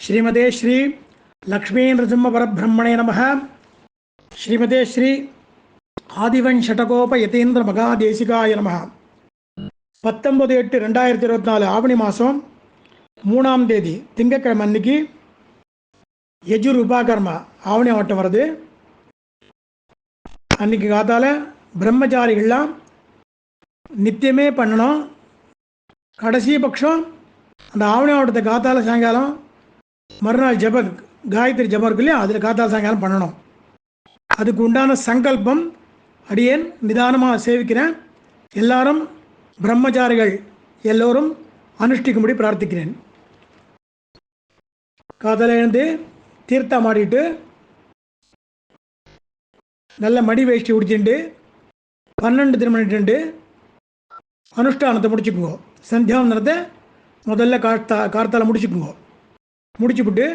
ஸ்ரீமதே ஸ்ரீ லக்ஷ்மீ நிருசிம்ம பரபிரம்மணே நம ஸ்ரீமதே ஸ்ரீ ஆதிவன் ஷடகோப யதீந்திர மகாதேசிகாய நம பத்தொன்பது எட்டு ரெண்டாயிரத்தி இருபத்தி நாலு ஆவணி மாதம் மூணாம் தேதி திங்கக்கிழமை அன்னைக்கு யஜுர் உபாகர்மா ஆவணி ஆவட்டம் வருது அன்னைக்கு காத்தால பிரம்மச்சாரிகள்லாம் நித்தியமே பண்ணணும். கடைசி பட்சம் அந்த ஆவணி மாவட்டத்தை காத்தால சாயங்காலம் மறுநாள் ஜபம் காயத்ரி ஜபம் இருக்கு இல்லையா? அதில் காத்தால் சாயங்காலம் பண்ணணும். அதுக்கு உண்டான சங்கல்பம் அடியேன் நிதானமாக சேவிக்கிறேன். எல்லாரும் பிரம்மச்சாரிகள் எல்லோரும் அனுஷ்டிக்கும்படி பிரார்த்திக்கிறேன். காதல எழுந்து தீர்த்தம் ஆடிட்டு நல்ல மடி வேஷ்டி உடிச்சுட்டு பன்னெண்டு திருமணிட்டு அனுஷ்டானத்தை முடிச்சுக்குங்கோ. சந்தியாவந்தனத்தை முதல்ல கார்த்தா கார்த்தால முடிச்சுக்குங்கோ. முடிச்சுப்புட்டு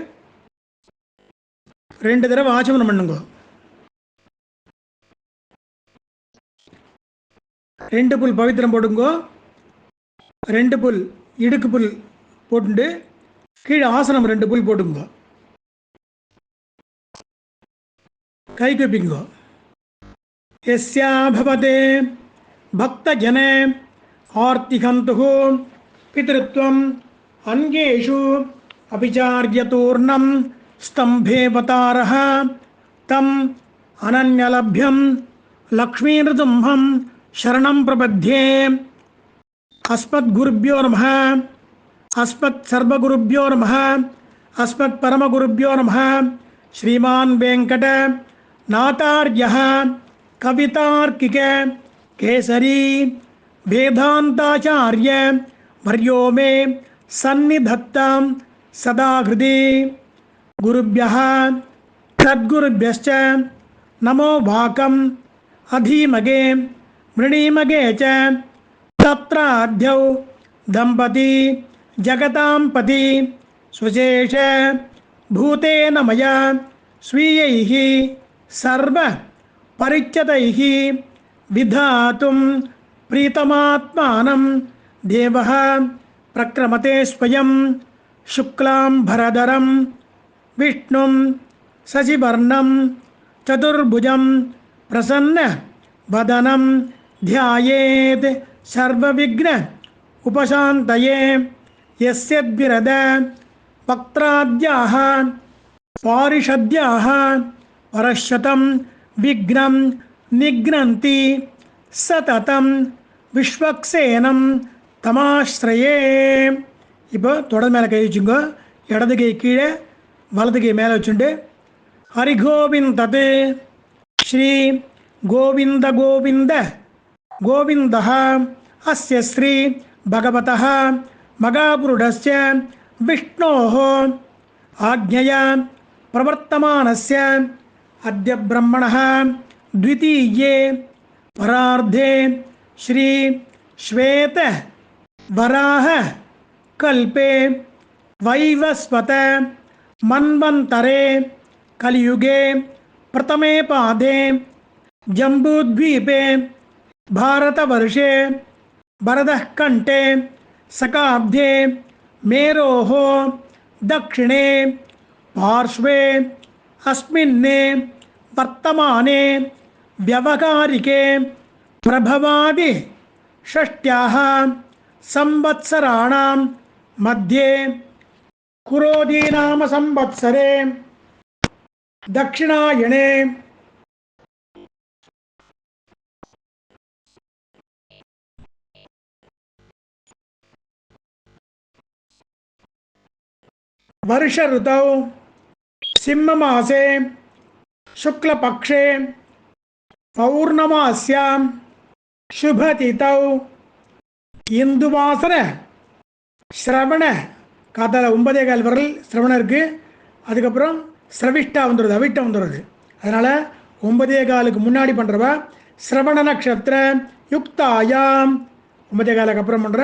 ரெண்டு தடவை ஆச்சமனம் பண்ணுங்க. ரெண்டு புல் பவித்திரம் போடுங்கோ ரெண்டு புல் இடுக்கு புல் போட்டுண்டு கீழே ஆசனம் ரெண்டு புல் போட்டுங்க. கை கப்பிங்கோ எஸ்யா பவதே பக்தஜனே ஆர்த்திகந்து பிதృత్వం அங்கேஷு अभिचार्यतूर्णं स्तम्भेवतारः तम अनन्यलभ्यं लक्ष्मीनृतुम्भं शरणं प्रबध्ये अस्मद्गुरुभ्यो नमः। अस्मत्सर्वगुरुभ्यो नमः। अस्मत्परमगुरुभ्यो नमः। श्रीमान् वेङ्कट नातार्यः, कवितार्किक केसरी, वेदान्ताचार्य वर्यो मे सन्निधत्तां सदा हृदि गुरुभ्यः तद्गुरुभ्यश्च नमो वाकम् अधीमगे मृणीमगे च। दम्पती जगतां पति स्वशेष भूतेन मया स्वीयैः सर्वपरिच्यतैः विधातुं प्रीतमात्मानं देवः प्रक्रमते स्वयं शुक्लां भरधरं, विष्णुं सजिवर्णं, चतुर्भुजं प्रसन्नवदनं ध्यायेत् सर्वविघ्न उपशान्तये यस्यद्विरद वक्त्राद्याः, पारिषद्याः परश्यतं विघ्नं निघ्नन्ति, सततं विश्वक्सेनं तमाश्रये। இப்போ தொடர் மேலே கை வச்சுங்க இடது கை கீழே வலது கை மேலே வச்சுண்டு ஹரி கோவிந்த் தது ஸ்ரீ గోవింద గోవింద గోవింద అస్య శ్రీ భగవత మగాపురుడస్ విష్ణో ఆజ్ఞయ ప్రవర్తమానస్ అద్య బ్రహ్మణ ద్వితీయే పరార్ధే శ్రీ శ్వేత వరాహ कल्पे वैवस्वत, मन्वन्तरे, कलियुगे, प्रथमे पादे, जम्बूद्वीपे, भारतवर्षे भरतः कण्ठे, सकाब्धे, मेरोः, दक्षिणे, पार्श्वे, अस्मिन्ने, वर्तमाने, व्यवहारिके, प्रभवादि, षष्ट्याः संवत्सराणां मध्ये कुरोदीनाम संवत्सरे दक्षिणायणे वर्ष ऋतौ सिंहमासे शुक्लपक्षे पौर्णमास्यां शुभतिथौ इन्दुवासरः। சிரவண காத்தால ஒன்பதே கால் வரல் சிரவணம் இருக்குது அதுக்கப்புறம் சிரவிஷ்டா வந்துடுது அவிட்டா வந்துடுது அதனால் ஒன்பதே காலுக்கு முன்னாடி பண்ணுறவ சிரவண நட்சத்திர யுக்தாயாம். ஒன்பதே காலுக்கு அப்புறம் பண்ணுற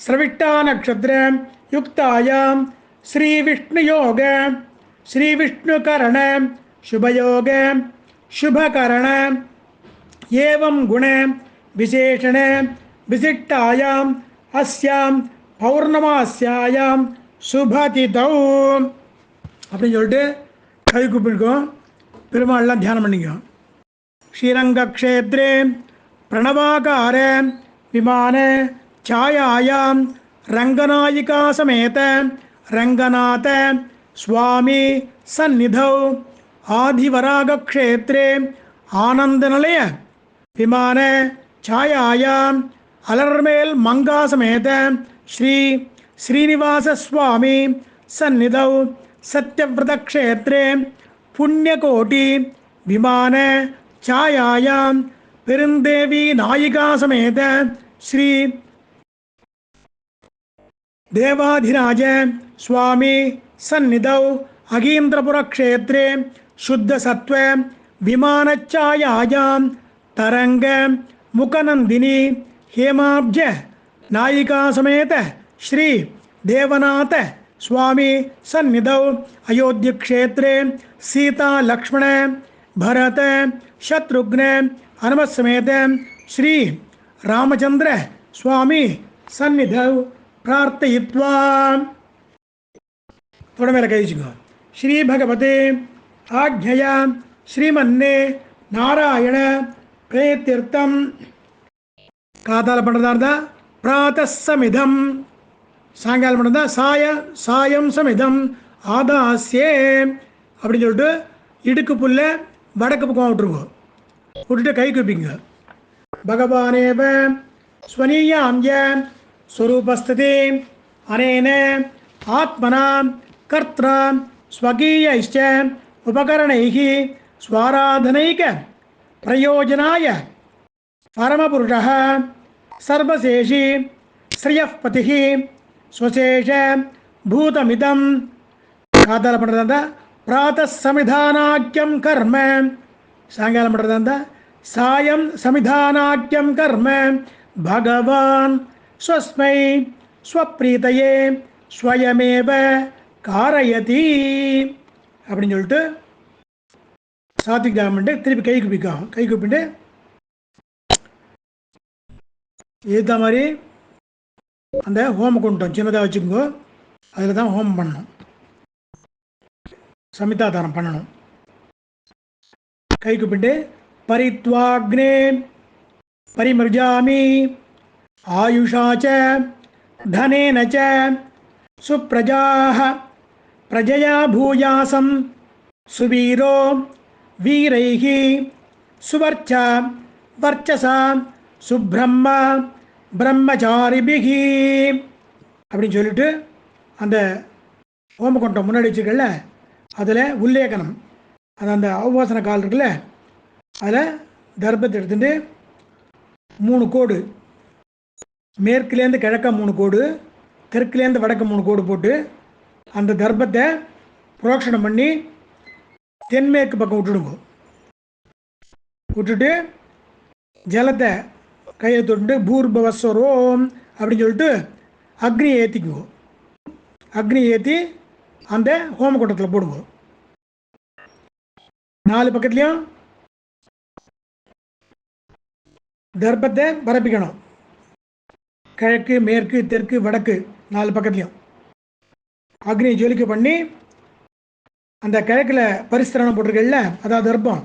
சிரவிட்டா நட்சத்திர யுக்தாயாம். ஸ்ரீ விஷ்ணு யோக ஸ்ரீ விஷ்ணு கரண சுபயோக சுபகரண ஏவம் குண விசேஷண விசிட்டாயாம் அஸ்யாம் பௌர்ணமாசியாயாம் சுபதிதௌ அப்படின்னு சொல்லிட்டு கை கூப்பிட்டுருக்கோம் பெருமாள்லாம் தியானம் பண்ணிக்கோ ஸ்ரீரங்க கஷேத்ரே பிரணவாகார விமான சாயாயாம் ரங்கநாயிகா சமேத ரங்கநாத சுவாமி சந்நிதௌ ஆனந்த நிலைய விமான சாயாயாம் அலர்மேல் மங்கா சமேத శ్రీ శ్రీనివాసస్వామి సన్నిధౌ సత్యవ్రతక్షేత్రే పుణ్యకోటి విమాన ఛాయాయాం పెరుందేవి నాయికా సమేత శ్రీ దేవాధిరాజ స్వామి సన్నిధౌ అగీంద్రపురక్షేత్రే శుద్ధసత్వ విమానఛాయాయాం తరంగ ముఖనందిని హేమాబ్జ नायिका समेत श्री देवनाथ स्वामी सन्निधौ अयोध्य क्षेत्रे सीता लक्ष्मण, भरत, शत्रुघ्न हनुम समेत श्री रामचंद्र स्वामी सन्निधौ प्रार्थयित्वा। थोड़ा मैं लगाइएगा श्री भगवते आज्ञया श्रीमन्ने नारायण प्रेत्यर्थम कादाल पड़दार्दा பிராத்தசமிதம் சாயங்காலம் பண்ணுறதா சாய சாயம் சமிதம். ஆதாசியே அப்படின்னு சொல்லிட்டு இடுக்கு புல்ல வடக்கு பக்கம் விட்டுருவோம் விட்டுட்டு கை குப்பிங்க. பகவானேவ ஸ்வனீயாம் ய ஸ்வரூபஸ்திதி. அனேன ஆத்மனா கர்த்தா ஸ்வகீய இஷ்ட உபகரணைகி ஸ்வாராதனைக பிரயோஜனாய பரமபுருஷ சர்வசேஷி ஸ்ரீயः சுசேஷ பூதமிதம். காத்தால பண்ணுறதா இருந்தால் பிராத்த சமிதானாக்கியம் கர்ம. சாயங்காலம் பண்ணுறதா இருந்தால் சாயம் சமிதானாக்கியம் கர்ம. பகவான் ஸ்வஸ்மை ஸ்வப்ரீதையே ஸ்வயமேவ காரயதி. அப்படின்னு சொல்லிட்டு சாத்விக் தாமன்ட்டு திருப்பி கை குப்பிக்கும் கை குப்பிட்டு ஏற்ற மாதிரி அந்த ஹோம குண்டம் சின்னதாக வச்சுக்கோங்க அதில் தான் ஹோமம் பண்ணணும் சமிதாதானம் பண்ணணும் கை குப்பிட்டு பரித்வாக்னே பரிமிருஜாமி ஆயுஷா ச தனேன ச சுப்ரஜாः பிரஜயா பூயாசம் சுவீரோ வீரைः சுவர்ச்சா வர்ச்சசா சுப்ரம்ம பிரம்மச்சாரிபிகி அப்படின்னு சொல்லிட்டு அந்த ஹோமகுண்டம் முன்னாடி வச்சுருக்கல அதில் உல்லேகனம். அது அந்த அவவாசன கால் இருக்குல்ல அதில் தர்ப்பத்தை எடுத்துட்டு மூணு கோடு மேற்குலேருந்து கிழக்க மூணு கோடு தெற்குலேருந்து வடக்கு மூணு கோடு போட்டு அந்த தர்ப்பத்தை புரோக்ஷணம் பண்ணி தென்மேற்கு பக்கம் விட்டுடுங்க. விட்டுட்டு ஜலத்தை கையை தொட்டு பூர்பவஸ்வரோம் அப்படின்னு சொல்லிட்டு அக்னி ஏற்றிக்குவோம் அக்னி ஏற்றி அந்த ஹோமகுண்டத்தில் போடுவோம். நாலு பக்கத்துலேயும் தர்ப்பத்தை பரப்பிக்கணும். கிழக்கு மேற்கு தெற்கு வடக்கு நாலு பக்கத்துலையும். அக்னி ஜொலிக்க பண்ணி அந்த கிழக்கில் பரிஸ்தரணம் போட்டிருக்கல அதாவது தர்ப்பம்.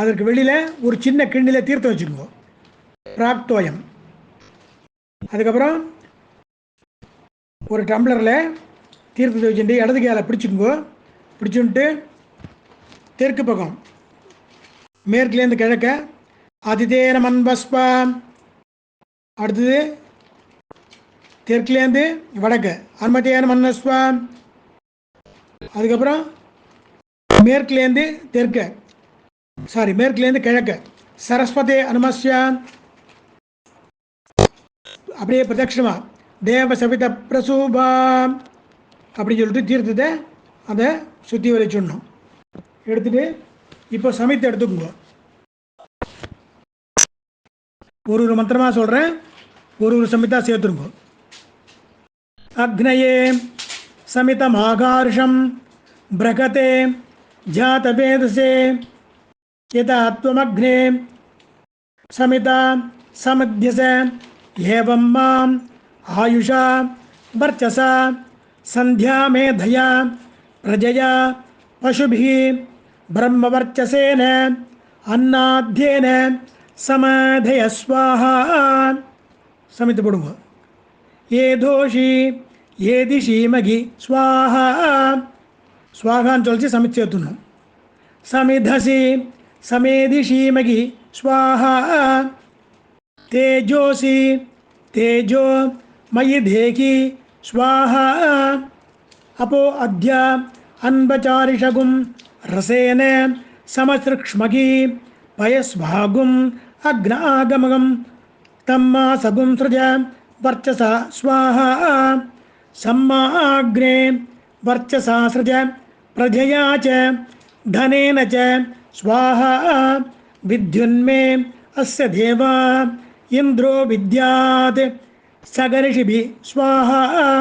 அதற்கு வெளியில் ஒரு சின்ன கிண்ணில தீர்த்தம் வச்சுக்குவோம். பிராக்தோயம் அதுக்கப்புறம் ஒரு டம்ளரில் தீர்த்தத்தை வச்சுட்டு இடது கையால் பிடிச்சிக்கோங்க. பிடிச்சுன்ட்டு தெற்கு பக்கம் மேற்குலேருந்து கிழக்க அதிதேன மண்பஸ்பா. அடுத்தது தெற்குலேருந்து வடக்கு அன்மத்தேன மன்னஸ்வா அதுக்கப்புறம் மேற்குலேருந்து தெற்கு சாரி மேற்குலேருந்து கிழக்கு சரஸ்வதி அனுமஸ்யா. அப்படியே பிரதட்சிணமா தேவ சவித பிரசூபா அப்படின்னு சொல்லிட்டு தீர்த்தத்தை அதை சுற்றி வலிச்சிடணும் எடுத்துட்டு இப்போ சமைத்து எடுத்துக்கோங்க ஒரு ஒரு மந்திரமாக சொல்கிறேன் ஒரு ஒரு சமிதா சேர்த்துருங்க அக்னயே சமிதமாகார்ஷம் பிரகதே ஜாதவேதசே यथा त्वमग्ने समिता समध्यस एवं माम आयुषा, वर्चसा, संध्या मेधया, प्रजया, पशुभिः ब्रह्मवर्चस अन्नाध्यन, समाधय स्वाहा। समित पढ़ूँगा ये दोषी, ये दिशी मघि, स्वाहा। स्वाहा चलची समित चेतुन। समिधसी समेधिशी समेधिषीमगि स्वाहा। तेजोसि तेजो मयि धेहि स्वाहा। अपो अद्य अन्वचारिषगुं, रसेन, समसृक्ष्मगी पयस्भागुम् अग्नागमगं, तम्मासगुं सृज, वर्चसा, स्वाहा। सम्माग्ने, वर्चसा सृज, प्रजया च, धनेन च, स्वाहा। विद्युन्मे, अस्य देवा। इन्द्रो विद्यात्। स्वाहा,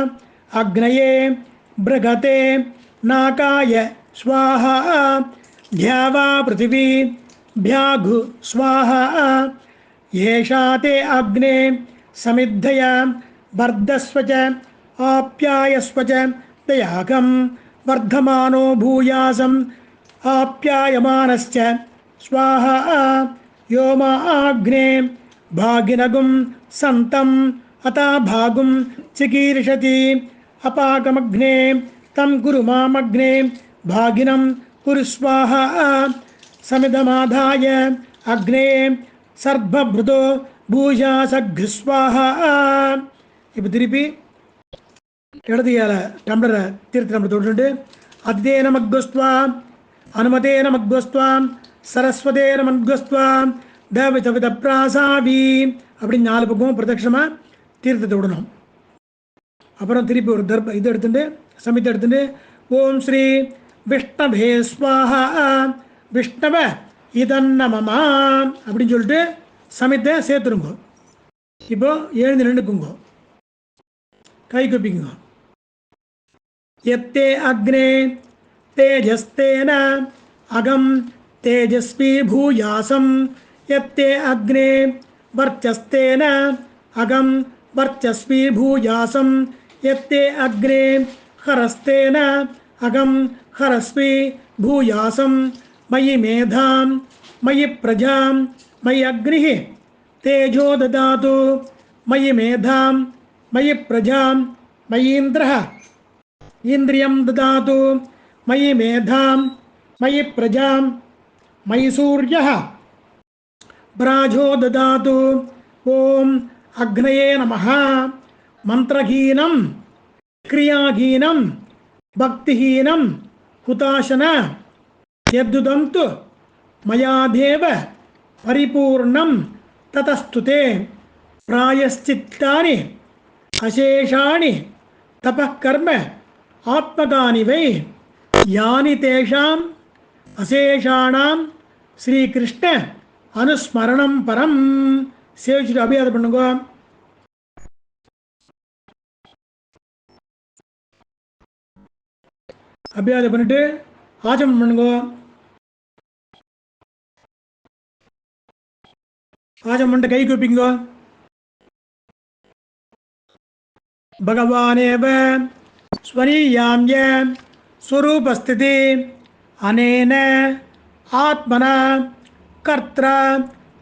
अग्नये बृहते नाकाय स्वाहा, ध्यावा पृथिवी भ्याघु स्वाहा। येषा ते अग्ने समिद्धया वर्धस्व च, आप्यायस्व च दयाकं वर्धमानो भूयासम् आप्यायमानश्च। स्वाहा भागिनगुं सन्तम् భాగినగుం సంతం అతాభాగుం చికీర్షతి అపాకమగ్నే తం కురుమామగ్నే భాగినం కురుస్వాహ సమిదమాధాయ అగ్నే సర్భృతో பூஜாசக்ஸ்வாக இப்போ திருப்பி இடதுயால டம்ளரை திருத்தி நம்ம தொட்டு அதிதே நமக்வஸ்துவா அனுமதே நமக்வஸ்துவா சரஸ்வதே நமக்வஸ்துவா தவித பிராசாவி அப்படின்னு நாலு பக்கமும் பிரதட்சணமாக தீர்த்தத்தை விடணும். அப்புறம் திருப்பி ஒரு தர்ப இது எடுத்துட்டு சமித்தை எடுத்துட்டு ஓம் ஸ்ரீ விஷ்ணவே ஸ்வாஹா விஷ்ணவ இதன்னமமா அப்படின்னு சொல்லிட்டு சமித்தை சேர்த்துருங்க. இப்போ எழுந்து நின்றுக்குங்க கை குப்பிக்குங்க. எத்தே அக்னே தேஜஸ்தேன அகம் தேஜஸ்வி பூயாசம் यत्ते अग्ने वर्चस्तेन अगम वर्चस्वी भूयासम यत्ते अग्ने हरस्तेन अगम हरस्वी भूयासम मयि मेधा, मयि प्रजा, मयि अग्नि, तेजो ददातु। मयि मेधा, मयि प्रजा मयींद्र इंद्रिय ददातु। मयि मेधा, मयि प्रजा, मयि सूर्य। பிராஜோ ததாது ஓம் அக்னயே நம மந்திரஹீனம் கிரியாஹீனம் பக்திஹீனம் ஹுதாசன எத்துதம் து மயாதேவ பரிபூர்ணம் ததஸ்துதே பிராயஸ்சித்தானி அசேஷாணி தபக்கர்ம ஆத்மகானி வை யானி தேஷாம் அசேஷாணாம் ஸ்ரீகிருஷ்ண அனுஸ்மரணம் பரம். சேவிச்சுட்டு அபியாதம் பண்ணுங்க. அபியாதம் பண்ணிட்டு ஆச்சமனம் பண்ணுங்க. ஆச்சம் பண்ணிட்டு கை கூப்பிங்க. பகவானேவ ஸ்வரீயாம்ய ஸ்வரூபஸ்திதி அனேன ஆத்மன कर्त्र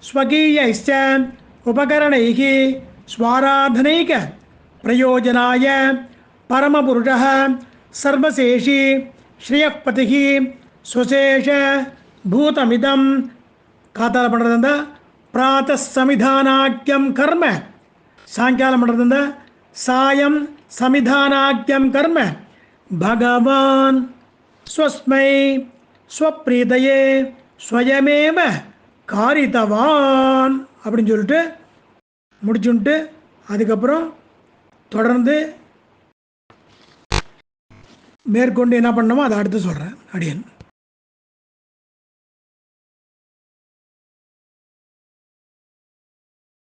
स्वीय उपकरण स्वाराधन प्रयोजनाय परमुष सर्वशेषी, श्रेयपति सुशेष भूतमिद। प्रातः संविधानाख्यम कर्म। सायकाल साय संविधानाख्यम कर्म। भगवान्स्म स्वीत ஸ்வயமேவ காரிதவான் அப்படின்னு சொல்லிட்டு முடிச்சுன்ட்டு அதுக்கப்புறம் தொடர்ந்து மேற்கொண்டு என்ன பண்ணணுமோ அதை அடுத்து சொல்கிறேன் அடியன்.